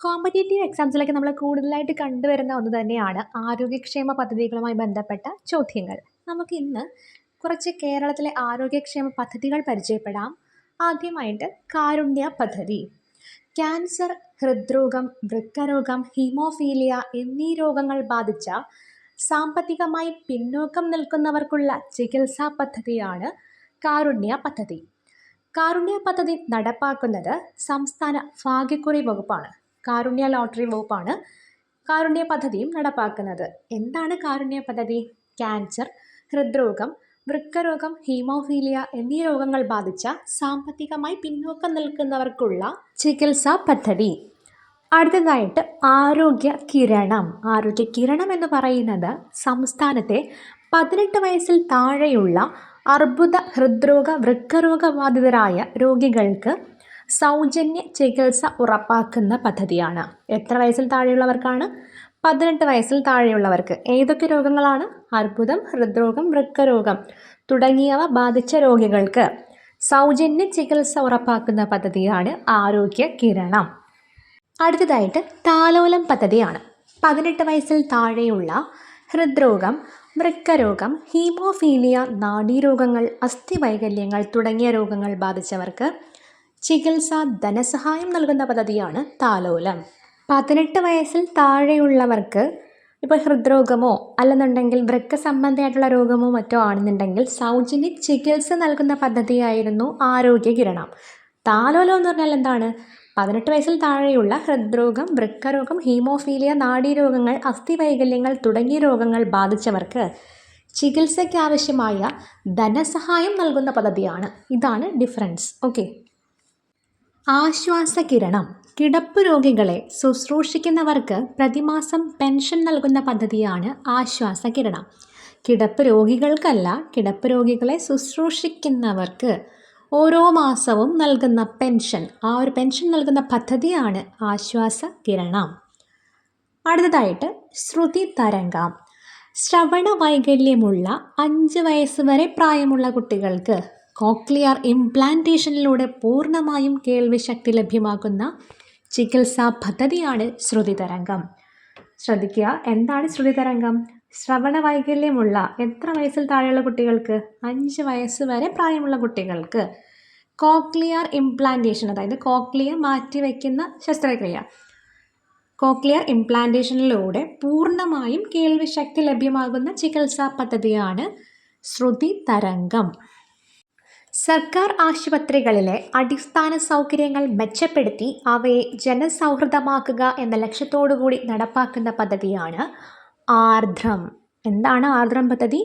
Competitive എക്സാംസിലൊക്കെ നമ്മൾ കൂടുതലായിട്ട് കണ്ടുവരുന്ന ഒന്ന് തന്നെയാണ് ആരോഗ്യക്ഷേമ പദ്ധതികളുമായി ബന്ധപ്പെട്ട ചോദ്യങ്ങൾ. നമുക്ക് ഇന്ന് കുറച്ച് കേരളത്തിലെ ആരോഗ്യക്ഷേമ പദ്ധതികൾ പരിചയപ്പെടാം. ആദ്യമായിട്ട് കാരുണ്യ പദ്ധതി. ക്യാൻസർ ഹൃദ്രോഗം വൃക്കരോഗം ഹീമോഫീലിയ എന്നീ രോഗങ്ങൾ ബാധിച്ച സാമ്പത്തികമായി പിന്നോക്കം നിൽക്കുന്നവർക്കുള്ള ചികിത്സാ പദ്ധതിയാണ് കാരുണ്യ പദ്ധതി. കാരുണ്യ പദ്ധതി നടപ്പാക്കുന്നത് സംസ്ഥാന ഭാഗ്യക്കുറി വകുപ്പാണ്. കാരുണ്യ ലോട്ടറി വകുപ്പാണ് കാരുണ്യ പദ്ധതിയും നടപ്പാക്കുന്നത്. എന്താണ് കാരുണ്യ പദ്ധതി? ക്യാൻസർ ഹൃദ്രോഗം വൃക്കരോഗം ഹീമോഫീലിയ എന്നീ രോഗങ്ങൾ ബാധിച്ച സാമ്പത്തികമായി പിന്നോക്കം നിൽക്കുന്നവർക്കുള്ള ചികിത്സാ പദ്ധതി. അടുത്തതായിട്ട് ആരോഗ്യ കിരണം. ആരോഗ്യ കിരണം എന്ന് പറയുന്നത് സംസ്ഥാനത്തെ പതിനെട്ട് വയസ്സിൽ താഴെയുള്ള അർബുദ ഹൃദ്രോഗ വൃക്കരോഗബാധിതരായ രോഗികൾക്ക് സൗജന്യ ചികിത്സ ഉറപ്പാക്കുന്ന പദ്ധതിയാണ്. എത്ര വയസ്സിൽ താഴെയുള്ളവർക്കാണ്? പതിനെട്ട് വയസ്സിൽ താഴെയുള്ളവർക്ക് ഏതൊക്കെ രോഗങ്ങളാണ്? അർബുദം ഹൃദ്രോഗം വൃക്കരോഗം തുടങ്ങിയവ ബാധിച്ച രോഗികൾക്ക് സൗജന്യ ചികിത്സ ഉറപ്പാക്കുന്ന പദ്ധതിയാണ് ആരോഗ്യ കിരണം. അടുത്തതായിട്ട് താലോലം പദ്ധതിയാണ്. പതിനെട്ട് വയസ്സിൽ താഴെയുള്ള ഹൃദ്രോഗം വൃക്കരോഗം ഹീമോഫീലിയ നാഡീരോഗങ്ങൾ അസ്ഥിവൈകല്യങ്ങൾ തുടങ്ങിയ രോഗങ്ങൾ ബാധിച്ചവർക്ക് ചികിത്സാ ധനസഹായം നൽകുന്ന പദ്ധതിയാണ് താലോലം. പതിനെട്ട് വയസ്സിൽ താഴെയുള്ളവർക്ക് ഇപ്പോൾ ഹൃദ്രോഗമോ അല്ലെന്നുണ്ടെങ്കിൽ വൃക്ക സംബന്ധമായിട്ടുള്ള രോഗമോ മറ്റോ ആണെന്നുണ്ടെങ്കിൽ സൗജന്യ ചികിത്സ നൽകുന്ന പദ്ധതിയായിരുന്നു ആരോഗ്യ കിരണം. താലോലം എന്ന് പറഞ്ഞാൽ എന്താണ്? പതിനെട്ട് വയസ്സിൽ താഴെയുള്ള ഹൃദ്രോഗം വൃക്കരോഗം ഹീമോഫീലിയ നാഡീരോഗങ്ങൾ അസ്ഥിവൈകല്യങ്ങൾ തുടങ്ങിയ രോഗങ്ങൾ ബാധിച്ചവർക്ക് ചികിത്സയ്ക്ക് ആവശ്യമായ ധനസഹായം നൽകുന്ന പദ്ധതിയാണ്. ഇതാണ് ഡിഫറൻസ്. ഓക്കെ. ആശ്വാസകിരണം. കിടപ്പ് രോഗികളെ ശുശ്രൂഷിക്കുന്നവർക്ക് പ്രതിമാസം പെൻഷൻ നൽകുന്ന പദ്ധതിയാണ് ആശ്വാസകിരണം. കിടപ്പ് രോഗികൾക്കല്ല കിടപ്പ് രോഗികളെ ശുശ്രൂഷിക്കുന്നവർക്ക് ഓരോ മാസവും നൽകുന്ന പെൻഷൻ. ആ ഒരു പെൻഷൻ നൽകുന്ന പദ്ധതിയാണ് ആശ്വാസ കിരണം അടുത്തതായിട്ട് ശ്രുതി തരംഗം. ശ്രവണ വൈകല്യമുള്ള അഞ്ച് വയസ്സ് വരെ പ്രായമുള്ള കുട്ടികൾക്ക് കോക്ലിയർ ഇംപ്ലാന്റേഷനിലൂടെ പൂർണമായും കേൾവിശക്തി ലഭ്യമാക്കുന്ന ചികിത്സാ പദ്ധതിയാണ് ശ്രുതി തരംഗം ശ്രദ്ധിക്കുക എന്താണ് ശ്രുതി തരംഗം ശ്രവണ വൈകല്യമുള്ള എത്ര വയസ്സിൽ താഴെയുള്ള കുട്ടികൾക്ക്? അഞ്ച് വയസ്സ് വരെ പ്രായമുള്ള കുട്ടികൾക്ക്. കോക്ലിയർ ഇംപ്ലാന്റേഷൻ അതായത് കോക്ലിയ മാറ്റിവെക്കുന്ന ശസ്ത്രക്രിയ. കോക്ലിയർ ഇംപ്ലാന്റേഷനിലൂടെ പൂർണമായും കേൾവിശക്തി ലഭ്യമാകുന്ന ചികിത്സാ പദ്ധതിയാണ് ശ്രുതി തരംഗം സർക്കാർ ആശുപത്രികളിലെ അടിസ്ഥാന സൗകര്യങ്ങൾ മെച്ചപ്പെടുത്തി അവയെ ജനസൗഹൃദമാക്കുക എന്ന ലക്ഷ്യത്തോടുകൂടി നടപ്പാക്കുന്ന പദ്ധതിയാണ് ആർദ്രം. എന്താണ് ആർദ്രം പദ്ധതി?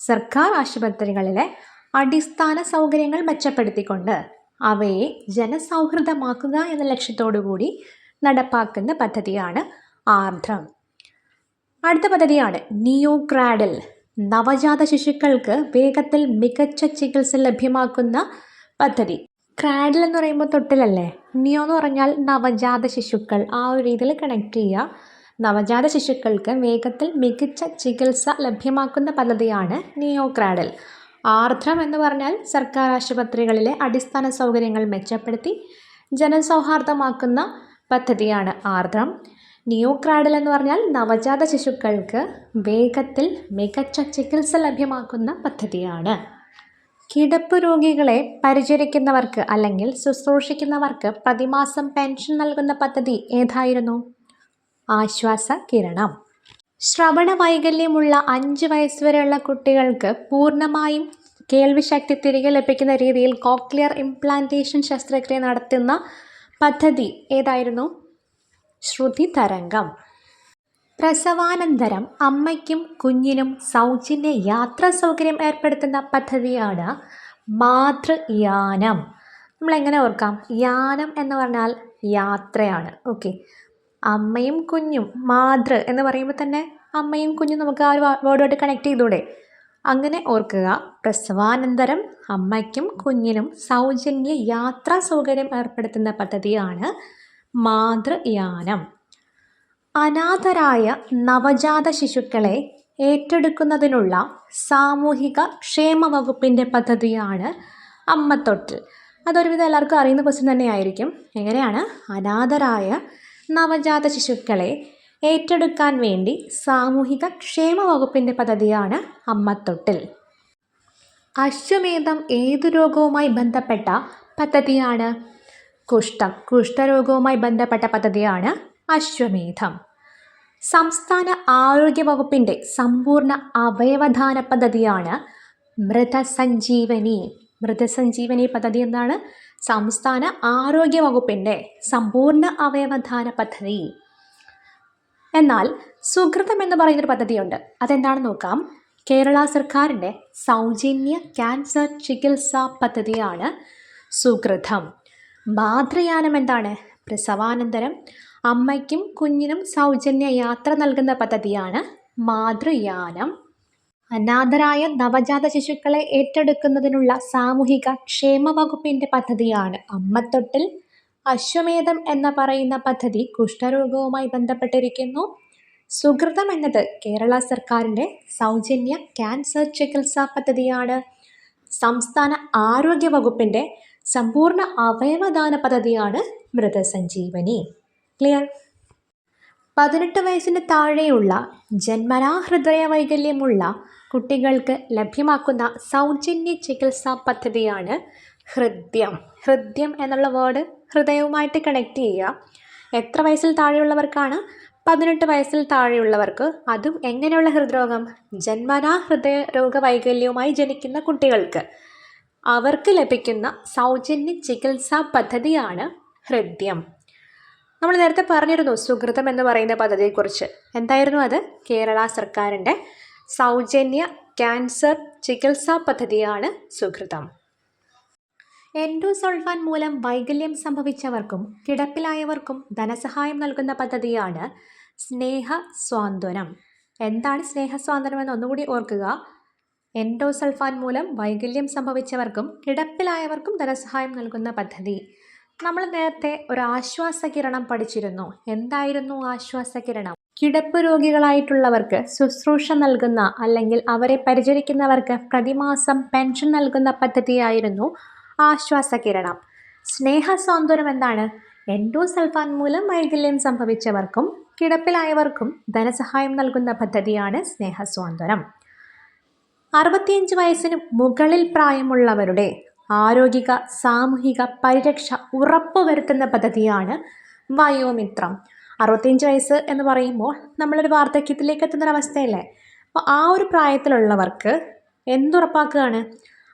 സർക്കാർ ആശുപത്രികളിലെ അടിസ്ഥാന സൗകര്യങ്ങൾ മെച്ചപ്പെടുത്തിക്കൊണ്ട് അവയെ ജനസൗഹൃദമാക്കുക എന്ന ലക്ഷ്യത്തോടുകൂടി നടപ്പാക്കുന്ന പദ്ധതിയാണ് ആർദ്രം. അടുത്ത പദ്ധതിയാണ് നിയോ ക്രാഡിൽ നവജാത ശിശുക്കൾക്ക് വേഗത്തിൽ മികച്ച ചികിത്സ ലഭ്യമാക്കുന്ന പദ്ധതി. ക്രാഡിൽ എന്ന് പറയുമ്പോൾ തൊട്ടിലല്ലേ? നിയോ എന്ന് പറഞ്ഞാൽ നവജാത ശിശുക്കൾ. ആ ഒരു രീതിയിൽ കണക്ട് ചെയ്യുക. നവജാത ശിശുക്കൾക്ക് വേഗത്തിൽ മികച്ച ചികിത്സ ലഭ്യമാക്കുന്ന പദ്ധതിയാണ് നിയോ ക്രാഡിൽ. ആർദ്രം എന്ന് പറഞ്ഞാൽ സർക്കാർ ആശുപത്രികളിലെ അടിസ്ഥാന സൗകര്യങ്ങൾ മെച്ചപ്പെടുത്തി ജനസൗഹാർദ്ദമാക്കുന്ന പദ്ധതിയാണ് ആർദ്രം. നിയോ ക്രാഡിൽ എന്ന് പറഞ്ഞാൽ നവജാത ശിശുക്കൾക്ക് വേഗത്തിൽ മികച്ച ചികിത്സ ലഭ്യമാക്കുന്ന പദ്ധതിയാണ്. കിടപ്പ് രോഗികളെ പരിചരിക്കുന്നവർക്ക് അല്ലെങ്കിൽ ശുശ്രൂഷിക്കുന്നവർക്ക് പ്രതിമാസം പെൻഷൻ നൽകുന്ന പദ്ധതി ഏതായിരുന്നു? ആശ്വാസ കിരണം. ശ്രവണ വൈകല്യമുള്ള അഞ്ച് വയസ്സുവരെയുള്ള കുട്ടികൾക്ക് പൂർണമായും കേൾവിശക്തി തിരികെ ലഭിക്കുന്ന രീതിയിൽ കോക്ലിയർ ഇംപ്ലാന്റേഷൻ ശസ്ത്രക്രിയ നടത്തുന്ന പദ്ധതി ഏതായിരുന്നു? ശ്രുതി തരംഗം പ്രസവാനന്തരം അമ്മയ്ക്കും കുഞ്ഞിനും സൗജന്യ യാത്രാ സൗകര്യം ഏർപ്പെടുത്തുന്ന പദ്ധതിയാണ് മാതൃയാനം. നമ്മളെങ്ങനെ ഓർക്കാം? യാനം എന്ന് പറഞ്ഞാൽ യാത്രയാണ്. ഓക്കെ. അമ്മയും കുഞ്ഞും മാതൃ എന്ന് പറയുമ്പോൾ തന്നെ അമ്മയും കുഞ്ഞും നമുക്ക് ആ ഒരു വേർഡുമായിട്ട് കണക്ട് ചെയ്തൂടെ അങ്ങനെ ഓർക്കുക പ്രസവാനന്തരം അമ്മയ്ക്കും കുഞ്ഞിനും സൗജന്യ യാത്രാ സൗകര്യം ഏർപ്പെടുത്തുന്ന പദ്ധതിയാണ് മാതൃയാനം. അനാഥരായ നവജാത ശിശുക്കളെ ഏറ്റെടുക്കുന്നതിനുള്ള സാമൂഹിക ക്ഷേമ വകുപ്പിന്റെ പദ്ധതിയാണ് അമ്മത്തൊട്ട്. അതൊരുവിധം എല്ലാവർക്കും അറിയുന്ന ക്വസ്റ്റ്യൻ തന്നെയായിരിക്കും എങ്ങനെയാണ്? അനാഥരായ നവജാത ശിശുക്കളെ ഏറ്റെടുക്കാൻ വേണ്ടി സാമൂഹിക ക്ഷേമ വകുപ്പിന്റെ പദ്ധതിയാണ് അമ്മത്തൊട്ടിൽ. അശ്വമേധം ഏതു രോഗവുമായി ബന്ധപ്പെട്ട പദ്ധതിയാണ്? കുഷ്ഠം കുഷ്ഠരോഗവുമായി ബന്ധപ്പെട്ട പദ്ധതിയാണ് അശ്വമേധം. സംസ്ഥാന ആരോഗ്യ വകുപ്പിന്റെ സമ്പൂർണ അവയവദാന പദ്ധതിയാണ് മൃതസഞ്ജീവനി. മൃതസഞ്ജീവനി പദ്ധതി എന്താണ് സംസ്ഥാന ആരോഗ്യ വകുപ്പിന്റെ സമ്പൂർണ അവയവദാന പദ്ധതി. എന്നാൽ സുഹൃതം എന്ന് പറയുന്നൊരു പദ്ധതിയുണ്ട്. അതെന്താണെന്ന് നോക്കാം. കേരള സർക്കാരിന്റെ സൗജന്യ ക്യാൻസർ ചികിത്സാ പദ്ധതിയാണ് സുഹൃതം മാതൃയാനം എന്താണ്? പ്രസവാനന്തരം. അമ്മയ്ക്കും കുഞ്ഞിനും സൗജന്യ യാത്ര നൽകുന്ന പദ്ധതിയാണ് മാതൃയാനം. അനാഥരായ നവജാത ശിശുക്കളെ ഏറ്റെടുക്കുന്നതിനുള്ള സാമൂഹിക ക്ഷേമ വകുപ്പിന്റെ പദ്ധതിയാണ് അമ്മത്തൊട്ടിൽ. അശ്വമേധം എന്ന പറയുന്ന പദ്ധതി കുഷ്ഠരോഗവുമായി ബന്ധപ്പെട്ടിരിക്കുന്നു. സുഹൃതം എന്നത് കേരള സർക്കാരിന്റെ സൗജന്യ ക്യാൻസർ ചികിത്സാ പദ്ധതിയാണ്. സംസ്ഥാന ആരോഗ്യ വകുപ്പിന്റെ സമ്പൂർണ അവയവദാന പദ്ധതിയാണ് മൃതസഞ്ജീവനി. ക്ലിയർ പതിനെട്ട് വയസ്സിന് താഴെയുള്ള ജന്മനാ ഹൃദയ വൈകല്യമുള്ള കുട്ടികൾക്ക് ലഭ്യമാക്കുന്ന സൗജന്യ ചികിത്സാ പദ്ധതിയാണ് ഹൃദ്യം. ഹൃദ്യം എന്നുള്ള വേർഡ് ഹൃദയവുമായിട്ട് കണക്ട് ചെയ്യുക. എത്ര വയസ്സിൽ താഴെയുള്ളവർക്കാണ്? പതിനെട്ട് വയസ്സിൽ താഴെയുള്ളവർക്ക് അതും എങ്ങനെയുള്ള ഹൃദ്രോഗം? ജന്മനാ ഹൃദയ രോഗ വൈകല്യവുമായി ജനിക്കുന്ന കുട്ടികൾക്ക്. അവർക്ക് ലഭിക്കുന്ന സൗജന്യ ചികിത്സാ പദ്ധതിയാണ് ഹൃദ്യം. നമ്മൾ നേരത്തെ പറഞ്ഞിരുന്നു സുഹൃതം എന്ന് പറയുന്ന പദ്ധതിയെക്കുറിച്ച്. എന്തായിരുന്നു അത്? കേരള സർക്കാരിന്റെ സൗജന്യ ക്യാൻസർ ചികിത്സാ പദ്ധതിയാണ് സുഹൃതം. എൻഡോസൾഫാൻ മൂലം വൈകല്യം സംഭവിച്ചവർക്കും കിടപ്പിലായവർക്കും ധനസഹായം നൽകുന്ന പദ്ധതിയാണ് സ്നേഹ സ്വാന്തനം എന്താണ് സ്നേഹ സ്വാന്തനം എന്ന് ഒന്നുകൂടി ഓർക്കുക. എൻഡോസൾഫാൻ മൂലം വൈകല്യം സംഭവിച്ചവർക്കും കിടപ്പിലായവർക്കും ധനസഹായം നൽകുന്ന പദ്ധതി. നമ്മൾ നേരത്തെ ഒരു ആശ്വാസ കിരണം പഠിച്ചിരുന്നു. എന്തായിരുന്നു ആശ്വാസ കിരണം കിടപ്പ് രോഗികളായിട്ടുള്ളവർക്ക് ശുശ്രൂഷ നൽകുന്ന അല്ലെങ്കിൽ അവരെ പരിചരിക്കുന്നവർക്ക് പ്രതിമാസം പെൻഷൻ നൽകുന്ന പദ്ധതിയായിരുന്നു ആശ്വാസ ആശ്വാസകിരണം. സ്നേഹസ്വാന്തനം എന്താണ്? എൻഡോസൾഫാൻ മൂലം വൈകല്യം സംഭവിച്ചവർക്കും കിടപ്പിലായവർക്കും ധനസഹായം നൽകുന്ന പദ്ധതിയാണ് സ്നേഹസ്വാന്തനം അറുപത്തിയഞ്ച് വയസ്സിന് മുകളിൽ പ്രായമുള്ളവരുടെ ആരോഗ്യ സാമൂഹിക പരിരക്ഷ ഉറപ്പുവരുത്തുന്ന പദ്ധതിയാണ് വയോമിത്രം. അറുപത്തിയഞ്ച് വയസ്സ് എന്ന് പറയുമ്പോൾ നമ്മളൊരു വാർദ്ധക്യത്തിലേക്ക് എത്തുന്നൊരവസ്ഥയല്ലേ അപ്പോൾ ആ ഒരു പ്രായത്തിലുള്ളവർക്ക് എന്തുറപ്പാക്കുകയാണ്?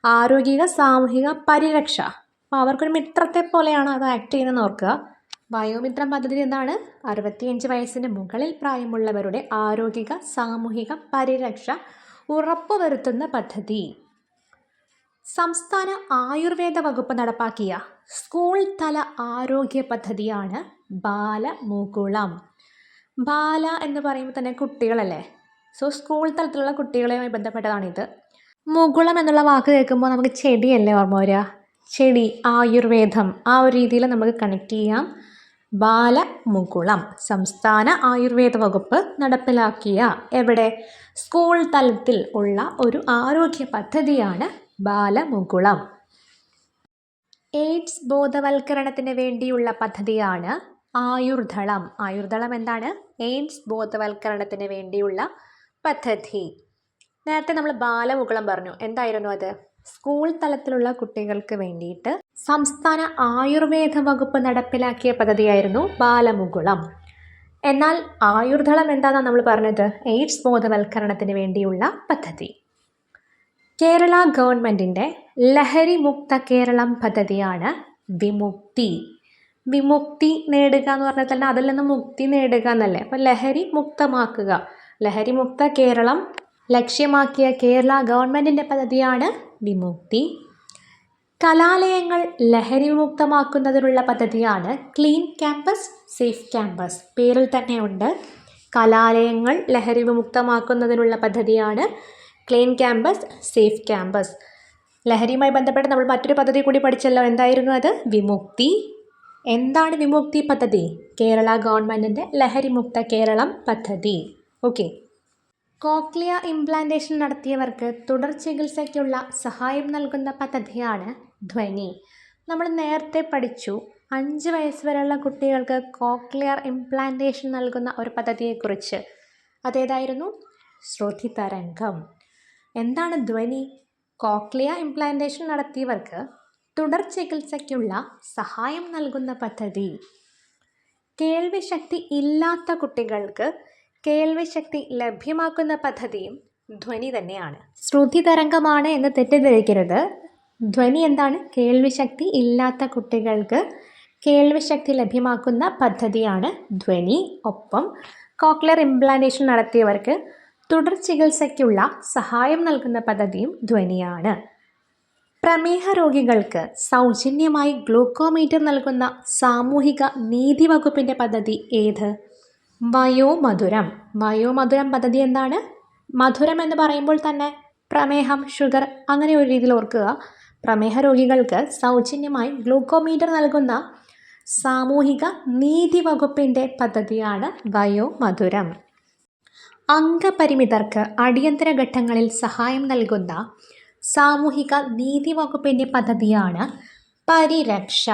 ആരോഗ്യ സാമൂഹിക പരിരക്ഷ. അപ്പോൾ അവർക്കൊരു മിത്രത്തെ പോലെയാണ് അത് ആക്ട് ചെയ്യുന്നത് ഓർക്കുക. വയോമിത്രം പദ്ധതി എന്താണ്? അറുപത്തിയഞ്ച് വയസ്സിന് മുകളിൽ പ്രായമുള്ളവരുടെ ആരോഗ്യ സാമൂഹിക പരിരക്ഷ ഉറപ്പുവരുത്തുന്ന പദ്ധതി. സംസ്ഥാന ആയുർവേദ വകുപ്പ് നടപ്പാക്കിയ സ്കൂൾ തല ആരോഗ്യ പദ്ധതിയാണ് ബാലമുകുളം ബാല എന്ന് പറയുമ്പോൾ തന്നെ കുട്ടികളല്ലേ? സോ സ്കൂൾ തലത്തിലുള്ള കുട്ടികളുമായി ബന്ധപ്പെട്ടതാണിത്. മുകുളം എന്നുള്ള വാക്ക് കേൾക്കുമ്പോൾ നമുക്ക് ചെടിയല്ലേ ഓർമ്മ വരിക? ചെടി ആയുർവേദം ആ ഒരു രീതിയിൽ നമുക്ക് കണക്ട് ചെയ്യാം. ബാലമുകുളം സംസ്ഥാന ആയുർവേദ വകുപ്പ് നടപ്പിലാക്കിയ എവിടെ? സ്കൂൾ തലത്തിൽ ഉള്ള ഒരു ആരോഗ്യ പദ്ധതിയാണ് ബാലമുകുളം. എയ്ഡ്സ് ബോധവൽക്കരണത്തിന് വേണ്ടിയുള്ള പദ്ധതിയാണ് ആയുർദളം. ആയുർദളം എന്താണ്? എയ്ഡ്സ് ബോധവൽക്കരണത്തിന് വേണ്ടിയുള്ള പദ്ധതി. നേരത്തെ നമ്മൾ ബാലമുകുളം പറഞ്ഞു. എന്തായിരുന്നു അത്? സ്കൂൾ തലത്തിലുള്ള കുട്ടികൾക്ക് വേണ്ടിയിട്ട് സംസ്ഥാന ആയുർവേദ വകുപ്പ് നടപ്പിലാക്കിയ പദ്ധതിയായിരുന്നു ബാലമുകുളം. എന്നാൽ ആയുർദളം എന്താണെന്ന് നമ്മൾ പറഞ്ഞത്? എയ്ഡ്സ് ബോധവൽക്കരണത്തിന് വേണ്ടിയുള്ള പദ്ധതി. കേരള ഗവൺമെന്റിന്റെ ലഹരി മുക്ത കേരളം പദ്ധതിയാണ് വിമുക്തി. വിമുക്തി നേടുക എന്ന് പറഞ്ഞാൽ തന്നെ അതിൽ നിന്ന് മുക്തി നേടുക എന്നല്ലേ? അപ്പോൾ ലഹരി മുക്തമാക്കുക. ലഹരി മുക്ത കേരളം ലക്ഷ്യമാക്കിയ കേരള ഗവൺമെന്റിന്റെ പദ്ധതിയാണ് വിമുക്തി. കലാലയങ്ങൾ ലഹരി വിമുക്തമാക്കുന്നതിനുള്ള പദ്ധതിയാണ് ക്ലീൻ ക്യാമ്പസ് സേഫ് ക്യാമ്പസ്. പേരിൽ തന്നെയുണ്ട്. കലാലയങ്ങൾ ലഹരി വിമുക്തമാക്കുന്നതിനുള്ള പദ്ധതിയാണ് ക്ലീൻ ക്യാമ്പസ് സേഫ് ക്യാമ്പസ്. ലഹരിയുമായി ബന്ധപ്പെട്ട് നമ്മൾ മറ്റൊരു പദ്ധതി കൂടി പഠിച്ചല്ലോ. എന്തായിരുന്നു അത്? വിമുക്തി. എന്താണ് വിമുക്തി പദ്ധതി? കേരള ഗവൺമെന്റിന്റെ ലഹരിമുക്ത കേരളം പദ്ധതി. ഓക്കെ. കോക്ലിയ ഇംപ്ലാന്റേഷൻ നടത്തിയവർക്ക് തുടർ ചികിത്സയ്ക്കുള്ള സഹായം നൽകുന്ന പദ്ധതിയാണ് ധ്വനി. നമ്മൾ നേരത്തെ പഠിച്ചു അഞ്ച് വയസ്സ് വരെയുള്ള കുട്ടികൾക്ക് കോക്ലിയർ ഇംപ്ലാന്റേഷൻ നൽകുന്ന ഒരു പദ്ധതിയെക്കുറിച്ച്. അതേതായിരുന്നു? ശ്രുതി തരംഗം. എന്താണ് ധ്വനി? കോക്ലിയ ഇംപ്ലാന്റേഷൻ നടത്തിയവർക്ക് തുടർ ചികിത്സയ്ക്കുള്ള സഹായം നൽകുന്ന പദ്ധതി. കേൾവിശക്തി ഇല്ലാത്ത കുട്ടികൾക്ക് കേൾവിശക്തി ലഭ്യമാക്കുന്ന പദ്ധതിയും ധ്വനി തന്നെയാണ്. ശ്രുതി തരംഗമാണ് എന്ന് തെറ്റിദ്ധരിക്കരുത്. ധ്വനി എന്താണ്? കേൾവിശക്തി ഇല്ലാത്ത കുട്ടികൾക്ക് കേൾവിശക്തി ലഭ്യമാക്കുന്ന പദ്ധതിയാണ് ധ്വനി. ഒപ്പം കോക്ലർ ഇംപ്ലാന്റേഷൻ നടത്തിയവർക്ക് തുടർ ചികിത്സയ്ക്കുള്ള സഹായം നൽകുന്ന പദ്ധതിയും ധ്വനിയാണ്. പ്രമേഹ രോഗികൾക്ക് സൗജന്യമായി ഗ്ലൂക്കോമീറ്റർ നൽകുന്ന സാമൂഹിക നീതി വകുപ്പിന്റെ പദ്ധതി ഏത്? വയോമധുരം വയോമധുരം പദ്ധതി എന്താണ്? മധുരം എന്ന് പറയുമ്പോൾ തന്നെ പ്രമേഹം ഷുഗർ അങ്ങനെ ഒരു രീതിയിൽ ഓർക്കുക. പ്രമേഹ രോഗികൾക്ക് സൗജന്യമായി ഗ്ലൂക്കോമീറ്റർ നൽകുന്ന സാമൂഹിക നീതി വകുപ്പിന്റെ പദ്ധതിയാണ് വയോമധുരം അംഗപരിമിതർക്ക് അടിയന്തര ഘട്ടങ്ങളിൽ സഹായം നൽകുന്ന സാമൂഹിക നീതി വകുപ്പിന്റെ പദ്ധതിയാണ് പരിരക്ഷ.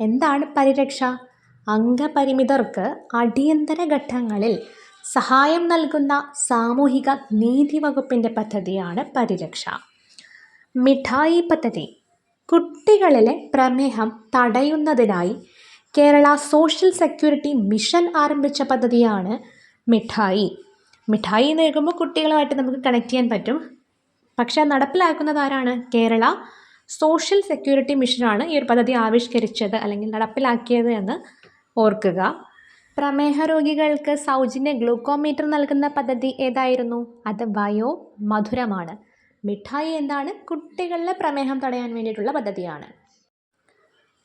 എന്താണ് പരിരക്ഷ? അംഗപരിമിതർക്ക് അടിയന്തര ഘട്ടങ്ങളിൽ സഹായം നൽകുന്ന സാമൂഹിക നീതി വകുപ്പിന്റെ പദ്ധതിയാണ് പരിരക്ഷ. മിഠായി പദ്ധതി. കുട്ടികളിലെ പ്രമേഹം തടയുന്നതിനായി കേരള സോഷ്യൽ സെക്യൂരിറ്റി മിഷൻ ആരംഭിച്ച പദ്ധതിയാണ് മിഠായി. മിഠായി നൽകുമ്പോൾ കുട്ടികളുമായിട്ട് നമുക്ക് കണക്ട് ചെയ്യാൻ പറ്റും. പക്ഷെ നടപ്പിലാക്കുന്നത് ആരാണ്? കേരള സോഷ്യൽ സെക്യൂരിറ്റി മിഷനാണ് ഈ ഒരു പദ്ധതി ആവിഷ്കരിച്ചത് അല്ലെങ്കിൽ നടപ്പിലാക്കിയത് എന്ന് ഓർക്കുക. പ്രമേഹ രോഗികൾക്ക് സൗജന്യ ഗ്ലൂക്കോമീറ്റർ നൽകുന്ന പദ്ധതി ഏതായിരുന്നു? അത് വയോ മധുരമാണ്. മിഠായി എന്താണ്? കുട്ടികളിലെ പ്രമേഹം തടയാൻ വേണ്ടിയിട്ടുള്ള പദ്ധതിയാണ്.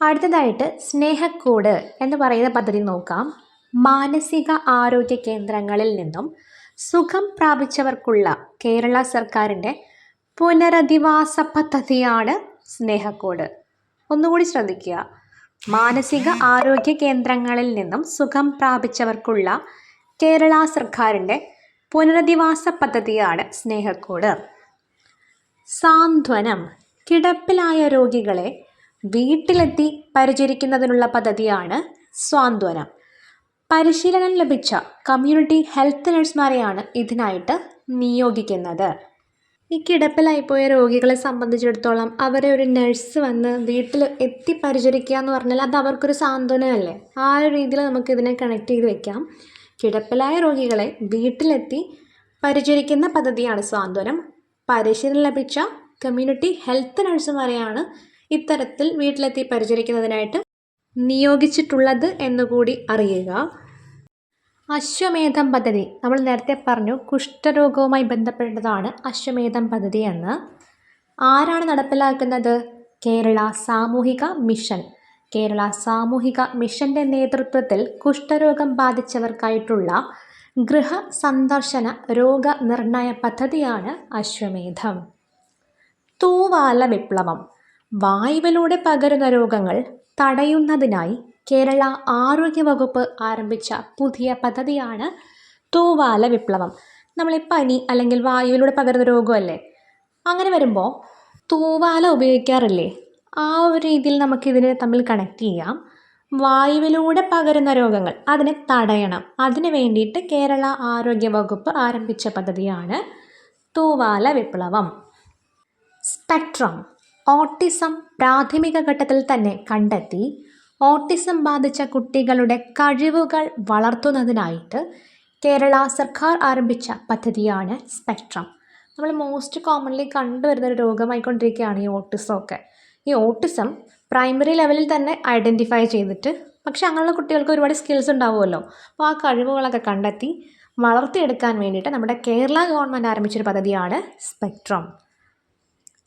അടുത്തതായിട്ട് സ്നേഹക്കൂട് എന്ന് പറയുന്ന പദ്ധതി നോക്കാം. മാനസിക ആരോഗ്യ കേന്ദ്രങ്ങളിൽ നിന്നും സുഖം പ്രാപിച്ചവർക്കുള്ള കേരള സർക്കാരിന്റെ പുനരധിവാസ പദ്ധതിയാണ് സ്നേഹക്കോട്. ഒന്നുകൂടി ശ്രദ്ധിക്കുക. മാനസിക ആരോഗ്യ കേന്ദ്രങ്ങളിൽ നിന്നും സുഖം പ്രാപിച്ചവർക്കുള്ള കേരള സർക്കാരിന്റെ പുനരധിവാസ പദ്ധതിയാണ് സ്നേഹക്കൂട്. സാന്ത്വനം കിടപ്പിലായ രോഗികളെ വീട്ടിലെത്തി പരിചരിക്കുന്നതിനുള്ള പദ്ധതിയാണ് സ്വാന്ത്വനം. പരിശീലനം ലഭിച്ച കമ്മ്യൂണിറ്റി ഹെൽത്ത് നഴ്സുമാരെയാണ് ഇതിനായിട്ട് നിയോഗിക്കുന്നത്. ഈ കിടപ്പിലായിപ്പോയ രോഗികളെ സംബന്ധിച്ചിടത്തോളം അവരെ ഒരു നഴ്സ് വന്ന് വീട്ടിൽ എത്തി പരിചരിക്കുക എന്ന് പറഞ്ഞാൽ അത് അവർക്കൊരു സാന്ത്വനമല്ലേ? ആ ഒരു രീതിയിൽ നമുക്ക് ഇതിനെ കണക്ട് ചെയ്ത് വെക്കാം. കിടപ്പിലായ രോഗികളെ വീട്ടിലെത്തി പരിചരിക്കുന്ന പദ്ധതിയാണ് സാന്ത്വനം. പരിശീലനം ലഭിച്ച കമ്മ്യൂണിറ്റി ഹെൽത്ത് നഴ്സുമാരെയാണ് ഇത്തരത്തിൽ വീട്ടിലെത്തി പരിചരിക്കുന്നതിനായിട്ട് നിയോഗിച്ചിട്ടുള്ളത് എന്നുകൂടി അറിയുക. അശ്വമേധം പദ്ധതി. നമ്മൾ നേരത്തെ പറഞ്ഞു കുഷ്ഠരോഗവുമായി ബന്ധപ്പെട്ടതാണ് അശ്വമേധം പദ്ധതി എന്ന്. ആരാണ് നടപ്പിലാക്കുന്നത്? കേരള സാമൂഹിക മിഷൻ. കേരള സാമൂഹിക മിഷന്റെ നേതൃത്വത്തിൽ കുഷ്ഠരോഗം ബാധിച്ചവർക്കായിട്ടുള്ള ഗൃഹ സന്ദർശന രോഗനിർണയ പദ്ധതിയാണ് അശ്വമേധം. തൂവാല വിപ്ലവം. വായുവിലൂടെ പകരുന്ന രോഗങ്ങൾ തടയുന്നതിനായി കേരള ആരോഗ്യവകുപ്പ് ആരംഭിച്ച പുതിയ പദ്ധതിയാണ് തൂവാല വിപ്ലവം. നമ്മൾ പനി അല്ലെങ്കിൽ വായുവിലൂടെ പകരുന്ന രോഗമല്ലേ? അങ്ങനെ വരുമ്പോൾ തൂവാല ഉപയോഗിക്കാറില്ലേ? ആ ഒരു രീതിയിൽ നമുക്കിതിനെ തമ്മിൽ കണക്ട് ചെയ്യാം. വായുവിലൂടെ പകരുന്ന രോഗങ്ങൾ അതിനെ തടയണം. അതിന് വേണ്ടിയിട്ട് കേരള ആരോഗ്യവകുപ്പ് ആരംഭിച്ച പദ്ധതിയാണ് തൂവാല വിപ്ലവം. സ്പെക്ട്രം ഓട്ടിസം പ്രാഥമിക ഘട്ടത്തിൽ തന്നെ കണ്ടെത്തി ഓട്ടിസം ബാധിച്ച കുട്ടികളുടെ കഴിവുകൾ വളർത്തുന്നതിനായിട്ട് കേരള സർക്കാർ ആരംഭിച്ച പദ്ധതിയാണ് സ്പെക്ട്രം. നമ്മൾ മോസ്റ്റ് കോമൺലി കണ്ടുവരുന്ന ഒരു രോഗമായിക്കൊണ്ടിരിക്കുകയാണ് ഈ ഓട്ടിസം ഒക്കെ. ഈ ഓട്ടിസം പ്രൈമറി ലെവലിൽ തന്നെ ഐഡന്റിഫൈ ചെയ്തിട്ട് പക്ഷെ അങ്ങനെയുള്ള കുട്ടികൾക്ക് ഒരുപാട് സ്കിൽസ് ഉണ്ടാവുമല്ലോ. അപ്പോൾ ആ കഴിവുകളൊക്കെ കണ്ടെത്തി വളർത്തിയെടുക്കാൻ വേണ്ടിയിട്ട് നമ്മുടെ കേരള ഗവൺമെന്റ് ആരംഭിച്ചൊരു പദ്ധതിയാണ് സ്പെക്ട്രം.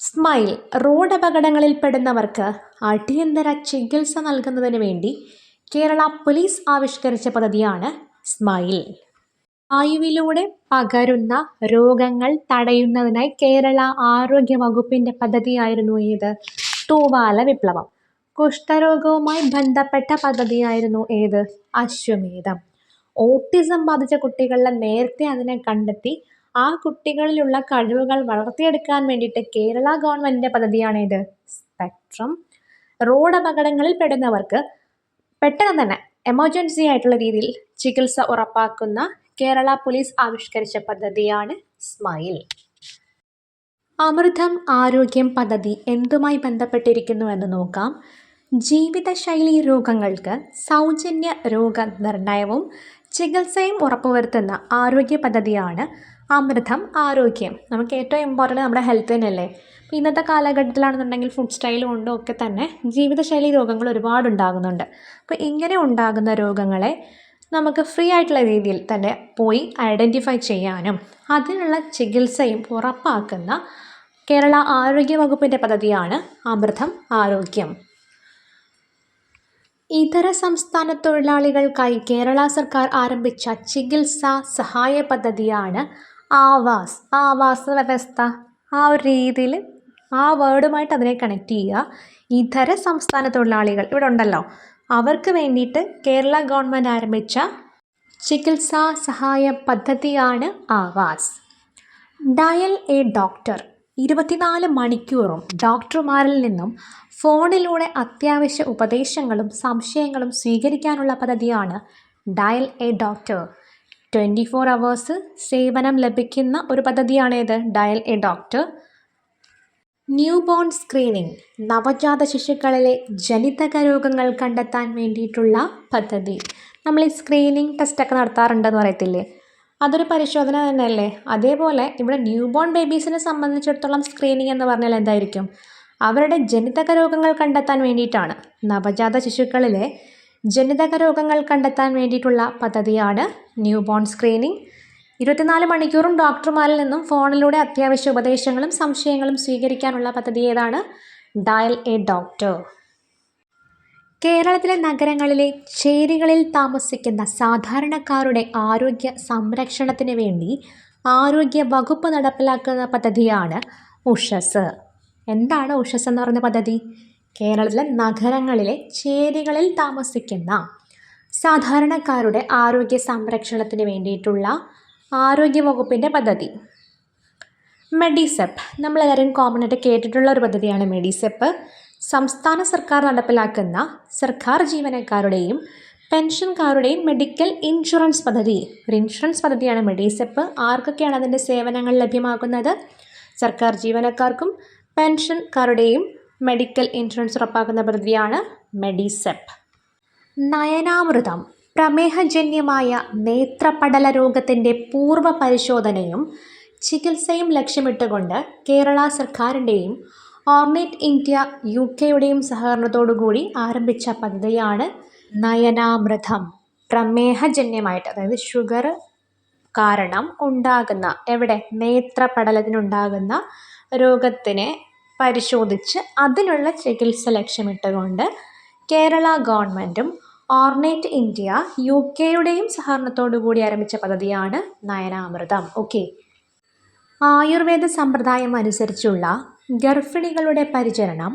സ്മൈൽ റോഡ് അപകടങ്ങളിൽ പെടുന്നവർക്ക് അടിയന്തര ചികിത്സ നൽകുന്നതിന് വേണ്ടി കേരള പോലീസ് ആവിഷ്കരിച്ച പദ്ധതിയാണ് സ്മൈൽ. വായുവിലൂടെ പകരുന്ന രോഗങ്ങൾ തടയുന്നതിനായി കേരള ആരോഗ്യ വകുപ്പിന്റെ പദ്ധതിയായിരുന്നു ഏത്? തൂവാല വിപ്ലവം. കുഷ്ഠരോഗവുമായി ബന്ധപ്പെട്ട പദ്ധതിയായിരുന്നു ഏത്? അശ്വമേധം. ഓട്ടിസം ബാധിച്ച കുട്ടികളിലെ നേരത്തെ അതിനെ കണ്ടെത്തി ആ കുട്ടികളിലുള്ള കഴിവുകൾ വളർത്തിയെടുക്കാൻ വേണ്ടിയിട്ട് കേരള ഗവൺമെന്റിന്റെ പദ്ധതിയാണേത്. സ്പെക്ട്രം. റോഡ് അപകടങ്ങളിൽ പെടുന്നവർക്ക് പെട്ടെന്ന് തന്നെ എമർജൻസി ആയിട്ടുള്ള രീതിയിൽ ചികിത്സ ഉറപ്പാക്കുന്ന കേരള പോലീസ് ആവിഷ്കരിച്ച പദ്ധതിയാണ് സ്മൈൽ. അമൃതം ആരോഗ്യം പദ്ധതി എന്തുമായി ബന്ധപ്പെട്ടിരിക്കുന്നു എന്ന് നോക്കാം. ജീവിതശൈലി രോഗങ്ങൾക്ക് സൗജന്യ രോഗനിർണയവും ചികിത്സയും ഉറപ്പുവരുത്തുന്ന ആരോഗ്യ പദ്ധതിയാണ് അമൃതം ആരോഗ്യം. നമുക്ക് ഏറ്റവും ഇമ്പോർട്ടന്റ് നമ്മുടെ ഹെൽത്ത് തന്നെയല്ലേ? അപ്പോൾ ഇന്നത്തെ കാലഘട്ടത്തിലാണെന്നുണ്ടെങ്കിൽ ഫുഡ് സ്റ്റൈൽ കൊണ്ടും ഒക്കെ തന്നെ ജീവിതശൈലി രോഗങ്ങൾ ഒരുപാട് ഉണ്ടാകുന്നുണ്ട്. അപ്പോൾ ഇങ്ങനെ ഉണ്ടാകുന്ന രോഗങ്ങളെ നമുക്ക് ഫ്രീ ആയിട്ടുള്ള രീതിയിൽ തന്നെ പോയി ഐഡന്റിഫൈ ചെയ്യാനും അതിനുള്ള ചികിത്സയും ഉറപ്പാക്കുന്ന കേരള ആരോഗ്യ വകുപ്പിന്റെ പദ്ധതിയാണ് അമൃതം ആരോഗ്യം. ഇതര സംസ്ഥാന തൊഴിലാളികൾക്കായി കേരള സർക്കാർ ആരംഭിച്ച ചികിത്സാ സഹായ പദ്ധതിയാണ് ആവാസ്. ആവാസ് വ്യവസ്ഥ. ആ ഒരു രീതിയിൽ ആ വേർഡുമായിട്ട് അതിനെ കണക്ട് ചെയ്യുക. ഇതര സംസ്ഥാന തൊഴിലാളികൾ ഇവിടെ ഉണ്ടല്ലോ. അവർക്ക് വേണ്ടിയിട്ട് കേരള ഗവൺമെന്റ് ആരംഭിച്ച ചികിത്സാ സഹായ പദ്ധതിയാണ് ആവാസ്. Dial a doctor. ഇരുപത്തിനാല് മണിക്കൂറും ഡോക്ടർമാരിൽ നിന്നും ഫോണിലൂടെ അത്യാവശ്യ ഉപദേശങ്ങളും സംശയങ്ങളും സ്വീകരിക്കാനുള്ള പദ്ധതിയാണ് dial a doctor. Twenty four hours സേവനം ലഭിക്കുന്ന ഒരു പദ്ധതിയാണേത്. Dial a doctor. New born screening നവജാത ശിശുക്കളിലെ ജനിതക രോഗങ്ങൾ കണ്ടെത്താൻ വേണ്ടിയിട്ടുള്ള പദ്ധതി. നമ്മൾ ഈ സ്ക്രീനിങ് ടെസ്റ്റൊക്കെ നടത്താറുണ്ടെന്ന് പറയത്തില്ലേ? അതൊരു പരിശോധന തന്നെയല്ലേ? അതേപോലെ ഇവിടെ ന്യൂ ബോൺ ബേബീസിനെ സംബന്ധിച്ചിടത്തോളം സ്ക്രീനിങ് എന്ന് പറഞ്ഞാൽ എന്തായിരിക്കും? അവരുടെ ജനിതക രോഗങ്ങൾ കണ്ടെത്താൻ വേണ്ടിയിട്ടാണ്. നവജാത ശിശുക്കളിലെ ജനിതക രോഗങ്ങൾ കണ്ടെത്താൻ വേണ്ടിയിട്ടുള്ള പദ്ധതിയാണ് ന്യൂ ബോൺ സ്ക്രീനിങ്. ഇരുപത്തിനാല് മണിക്കൂറും ഡോക്ടർമാരിൽ നിന്നും ഫോണിലൂടെ അത്യാവശ്യ ഉപദേശങ്ങളും സംശയങ്ങളും സ്വീകരിക്കാനുള്ള പദ്ധതി ഏതാണ്? Dial a doctor. കേരളത്തിലെ നഗരങ്ങളിലെ ചേരികളിൽ താമസിക്കുന്ന സാധാരണക്കാരുടെ ആരോഗ്യ സംരക്ഷണത്തിന് വേണ്ടി ആരോഗ്യ വകുപ്പ് നടപ്പിലാക്കുന്ന പദ്ധതിയാണ് ഉഷസ്. എന്താണ് ഉഷസ് എന്ന് പറയുന്ന പദ്ധതി? കേരളത്തിലെ നഗരങ്ങളിലെ ചേരികളിൽ താമസിക്കുന്ന സാധാരണക്കാരുടെ ആരോഗ്യ സംരക്ഷണത്തിന് വേണ്ടിയിട്ടുള്ള ആരോഗ്യ വകുപ്പിന്റെ പദ്ധതി. മെഡിസെപ്പ്. നമ്മളെല്ലാവരും കോമൺ ആയിട്ട് കേട്ടിട്ടുള്ള ഒരു പദ്ധതിയാണ് മെഡിസെപ്പ്. സംസ്ഥാന സർക്കാർ നടപ്പിലാക്കുന്ന സർക്കാർ ജീവനക്കാരുടെയും പെൻഷൻകാരുടെയും മെഡിക്കൽ ഇൻഷുറൻസ് പദ്ധതി. ഒരു ഇൻഷുറൻസ് പദ്ധതിയാണ് മെഡിസെപ്പ്. ആർക്കൊക്കെയാണ് അതിന്റെ സേവനങ്ങൾ ലഭ്യമാക്കുന്നത്? സർക്കാർ ജീവനക്കാർക്കും പെൻഷൻകാരുടെയും മെഡിക്കൽ ഇൻഷുറൻസ് ഉറപ്പാക്കുന്ന പദ്ധതിയാണ് മെഡിസെപ്പ്. നയനാമൃതം പ്രമേഹജന്യമായ നേത്രപടല രോഗത്തിന്റെ പൂർവ പരിശോധനയും ചികിത്സയും ലക്ഷ്യമിട്ടുകൊണ്ട് കേരള സർക്കാരിന്റെയും ഓർണേറ്റ് ഇന്ത്യ യു കെയുടെയും സഹകരണത്തോടുകൂടി ആരംഭിച്ച പദ്ധതിയാണ് നയനാമൃതം. പ്രമേഹജന്യമായിട്ട് അതായത് ഷുഗർ കാരണം ഉണ്ടാകുന്ന എവിടെ നേത്രപടലത്തിനുണ്ടാകുന്ന രോഗത്തിനെ പരിശോധിച്ച് അതിനുള്ള ചികിത്സ ലക്ഷ്യമിട്ടുകൊണ്ട് കേരള ഗവൺമെന്റും ഓർണേറ്റ് ഇന്ത്യ യു കെയുടെയും സഹകരണത്തോടു കൂടി ആരംഭിച്ച പദ്ധതിയാണ് നയനാമൃതം. ഓക്കെ. ആയുർവേദ സമ്പ്രദായം അനുസരിച്ചുള്ള ഗർഭിണികളുടെ പരിചരണം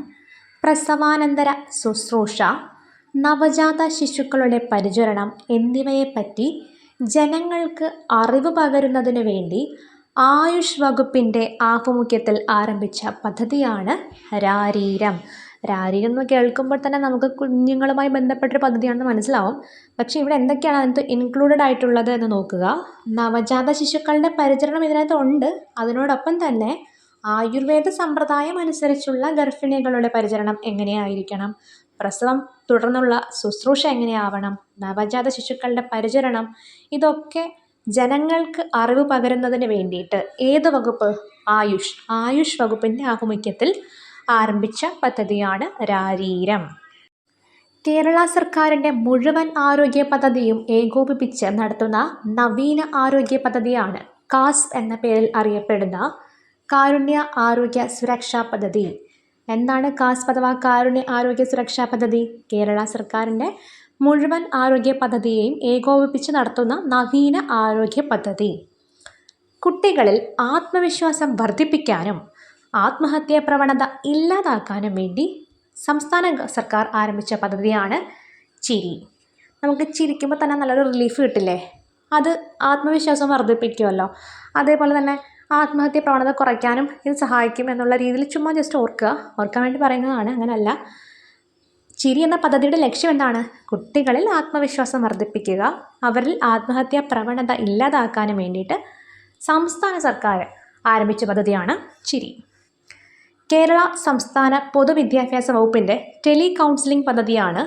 പ്രസവാനന്തര ശുശ്രൂഷ നവജാത ശിശുക്കളുടെ പരിചരണം എന്നിവയെപ്പറ്റി ജനങ്ങൾക്ക് അറിവ് പകരുന്നതിനു വേണ്ടി ആയുഷ് വകുപ്പിന്റെ ആഭിമുഖ്യത്തിൽ ആരംഭിച്ച പദ്ധതിയാണ് രാരീരം. രാരീരം എന്ന് കേൾക്കുമ്പോൾ തന്നെ നമുക്ക് കുഞ്ഞുങ്ങളുമായി ബന്ധപ്പെട്ടൊരു പദ്ധതിയാണെന്ന് മനസ്സിലാവും. പക്ഷേ ഇവിടെ എന്തൊക്കെയാണ് അതിനകത്ത് ഇൻക്ലൂഡഡ് ആയിട്ടുള്ളത് എന്ന് നോക്കുക. നവജാത ശിശുക്കളുടെ പരിചരണം ഇതിനകത്ത് ഉണ്ട്. അതിനോടൊപ്പം തന്നെ ആയുർവേദ സമ്പ്രദായം അനുസരിച്ചുള്ള ഗർഭിണികളുടെ പരിചരണം എങ്ങനെയായിരിക്കണം? പ്രസവം തുടർന്നുള്ള ശുശ്രൂഷ എങ്ങനെയാവണം? നവജാത ശിശുക്കളുടെ പരിചരണം ഇതൊക്കെ ജനങ്ങൾക്ക് അറിവ് പകരുന്നതിന് വേണ്ടിയിട്ട് ഏത് വകുപ്പ്? ആയുഷ്. ആയുഷ് വകുപ്പിന്റെ ആഭിമുഖ്യത്തിൽ ആരംഭിച്ച പദ്ധതിയാണ് രാരീരം കേരള സർക്കാരിന്റെ മുഴുവൻ ആരോഗ്യ പദ്ധതിയും ഏകോപിപ്പിച്ച് നടത്തുന്ന നവീന ആരോഗ്യ പദ്ധതിയാണ് കാസ് എന്ന പേരിൽ അറിയപ്പെടുന്ന കാരുണ്യ ആരോഗ്യ സുരക്ഷാ പദ്ധതി. എന്താണ് കാസ് അഥവാ കാരുണ്യ ആരോഗ്യ സുരക്ഷാ പദ്ധതി? കേരള സർക്കാരിന്റെ മുഴുവൻ ആരോഗ്യ പദ്ധതിയെയും ഏകോപിപ്പിച്ച് നടത്തുന്ന നവീന ആരോഗ്യ പദ്ധതി. കുട്ടികളിൽ ആത്മവിശ്വാസം വർദ്ധിപ്പിക്കാനും ആത്മഹത്യാ പ്രവണത ഇല്ലാതാക്കാനും വേണ്ടി സംസ്ഥാന സർക്കാർ ആരംഭിച്ച പദ്ധതിയാണ് ചിരി. നമുക്ക് ചിരിക്കുമ്പോൾ തന്നെ നല്ലൊരു റിലീഫ് കിട്ടില്ലേ? അത് ആത്മവിശ്വാസം വർദ്ധിപ്പിക്കുമല്ലോ. അതേപോലെ തന്നെ ആത്മഹത്യ പ്രവണത കുറയ്ക്കാനും ഇത് സഹായിക്കും എന്നുള്ള രീതിയിൽ ചുമ്മാ ജസ്റ്റ് ഓർക്കുക. ഓർക്കാൻ വേണ്ടി പറയുന്നതാണ് അങ്ങനെയല്ല ചിരി എന്ന പദ്ധതിയുടെ ലക്ഷ്യം എന്താണ്? കുട്ടികളിൽ ആത്മവിശ്വാസം വർദ്ധിപ്പിക്കുക അവരിൽ ആത്മഹത്യാ പ്രവണത ഇല്ലാതാക്കാനും വേണ്ടിയിട്ട് സംസ്ഥാന സർക്കാർ ആരംഭിച്ച പദ്ധതിയാണ് ചിരി. കേരള സംസ്ഥാന പൊതുവിദ്യാഭ്യാസ വകുപ്പിന്റെ ടെലി കൗൺസിലിംഗ് പദ്ധതിയാണ്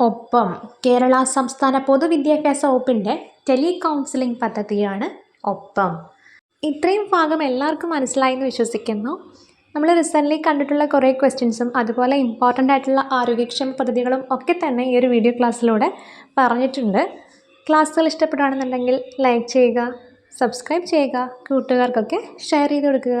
ഒപ്പം കേരള സംസ്ഥാന പൊതുവിദ്യാഭ്യാസ വകുപ്പിന്റെ ടെലി കൗൺസിലിംഗ് പദ്ധതിയാണ് ഒപ്പം. ഇത്രയും ഭാഗം എല്ലാവർക്കും മനസ്സിലായി എന്ന് വിശ്വസിക്കുന്നു. നമ്മൾ റിസന്റ്ലി കണ്ടിട്ടുള്ള കുറേ ക്വസ്റ്റ്യൻസും അതുപോലെ ഇമ്പോർട്ടന്റ് ആയിട്ടുള്ള ആരോഗ്യക്ഷേമ പദ്ധതികളും ഒക്കെ തന്നെ ഈ ഒരു വീഡിയോ ക്ലാസ്സിലൂടെ പറഞ്ഞിട്ടുണ്ട്. ക്ലാസ്സുകൾ ഇഷ്ടപ്പെടുകയാണെന്നുണ്ടെങ്കിൽ ലൈക്ക് ചെയ്യുക സബ്സ്ക്രൈബ് ചെയ്യുക കൂട്ടുകാർക്കൊക്കെ ഷെയർ ചെയ്ത് കൊടുക്കുക.